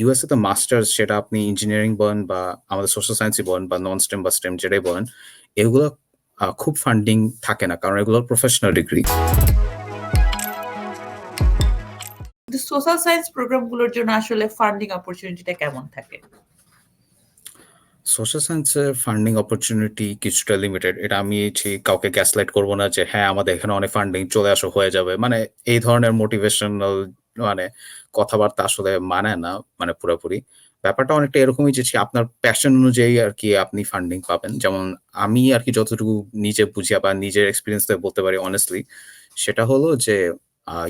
USA তে masters সেটা আপনি ইঞ্জিনিয়ারিং বলেন বা আমাদের সোশ্যাল সায়েন্সই বলেন বা নন স্টেম বা স্টেম যেটাই বলেন, এগুলো খুব ফান্ডিং থাকে না। কারণ এগুলো প্রফেশনাল ডিগ্রি। সোশ্যাল সায়েন্স প্রোগ্রামগুলোর জন্য আসলে ফান্ডিং অপরচুনিটিটা কেমন থাকে? সোশ্যাল সায়েন্সের ফান্ডিং অপরচুনিটি কিছুটা লিমিটেড। এটা আমি কাউকে গ্যাসলাইট করব না যে হ্যাঁ, আমাদের এখানে অনেক ফান্ডিং চলে আসো হয়ে যাবে। মানে এই ধরনের মোটিভেশনাল মানে কথাবার্তা আসলে মানায় না মানে পুরোপুরি ব্যাপারটা অনেকটা এরকমই যে আপনার প্যাশন অনুযায়ী আর কি আপনি ফান্ডিং পাবেন। যেমন আমি আরকি যতটুকু নিজে বুঝি বা নিজের এক্সপেরিয়েন্স থেকে বলতে পারি honestly সেটা হলো যে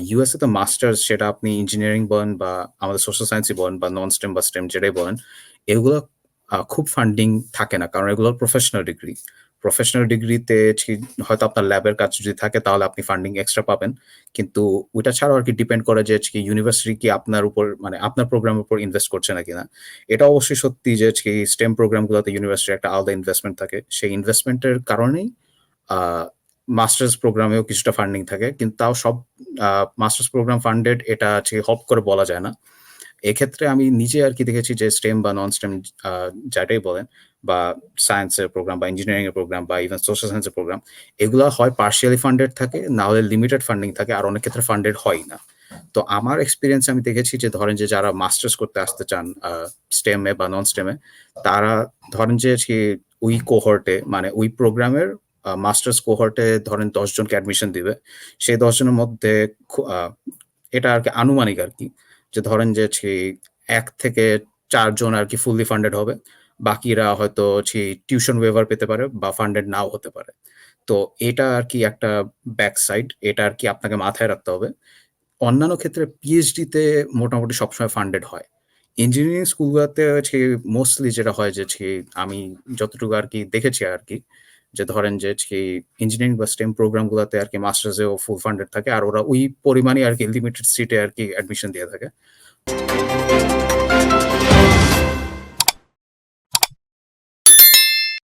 ইউএসএ তে মাস্টার্স সেটা আপনি ইঞ্জিনিয়ারিং বলেন বা আমাদের সোশ্যাল সায়েন্সই বলেন বা নন স্টেম বা স্টেম যেটাই বলেন, এগুলো খুব ফান্ডিং থাকে না। কারণ এগুলো প্রফেশনাল ডিগ্রি। প্রফেশনাল ডিগ্রিতে হয়তো আপনার ল্যাবের কাজ যদি থাকে, তাহলে আপনি ফান্ডিং এক্সট্রা পাবেন। কিন্তু ওইটা ছাড়াও আর কি ডিপেন্ড করে যে কি ইউনিভার্সিটি কি আপনার উপর মানে আপনার প্রোগ্রামের উপর ইনভেস্ট করছে না। এটা অবশ্যই সত্যি যে কি স্টেম প্রোগ্রামগুলোতে ইউনিভার্সিটির একটা আলাদা ইনভেস্টমেন্ট থাকে। সেই ইনভেস্টমেন্টের কারণেই মাস্টার্স প্রোগ্রামেও কিছুটা ফান্ডিং থাকে। কিন্তু তাও সব মাস্টার্স প্রোগ্রাম ফান্ডেড এটা ছি হপ করে বলা যায় না। এক্ষেত্রে আমি নিজে আরকি দেখেছি যে স্টেম বা নন স্টেম যাটাই বলেন বা সায়েন্সের প্রোগ্রাম বা ইঞ্জিনিয়ারিং এর প্রোগ্রাম বা ইভেন সোশ্যাল সায়েন্সের প্রোগ্রাম, এগুলা হয় পার্শিয়ালি ফান্ডেড থাকে, না হলে লিমিটেড ফান্ডিং থাকে। আর অনেক ক্ষেত্রে ফান্ডেড হয় না। তো আমার এক্সপেরিয়েন্স আমি দেখেছি যে ধরেন যে যারা মাস্টার্স করতে আসতে চান স্টেম বা নন স্টেমে তারা ধরেন যে ওই কোহর্ট মানে ওই প্রোগ্রামের মাস্টার্স কোহর্টে ধরেন দশজনকে অ্যাডমিশন দিবে। সেই দশজনের মধ্যে এটা আরকি আনুমানিক আরকি। যে ধরেন যে ছি ১ থেকে চারজন আর কি ফুললি ফান্ডেড হবে। বাকিরা হয়তো ছি টিউশন ওয়েভার পেতে পারে বা ফান্ডেড নাও হতে পারে। তো এটা আর কি একটা ব্যাক সাইড। এটা আর কি আপনাকে মাথায় রাখতে হবে। অন্যান্য ক্ষেত্রে পিএইচডিতে মোটামুটি সবসময় ফান্ডেড হয়। ইঞ্জিনিয়ারিং স্কুলগুলোতে ছি মোস্টলি যেটা হয় যে আমি যতটুকু আর কি দেখেছি আরকি যে ধরেন যে কি ইঞ্জিনিয়ারিং বা স্টেম প্রোগ্রামগুলোতে আর কি মাস্টার্স এও ফুল ফান্ডেড থাকে। আর ওরা ওই পরিমাণে আর কি লিমিটেড সিটে আর কি অ্যাডমিশন দিয়ে থাকে।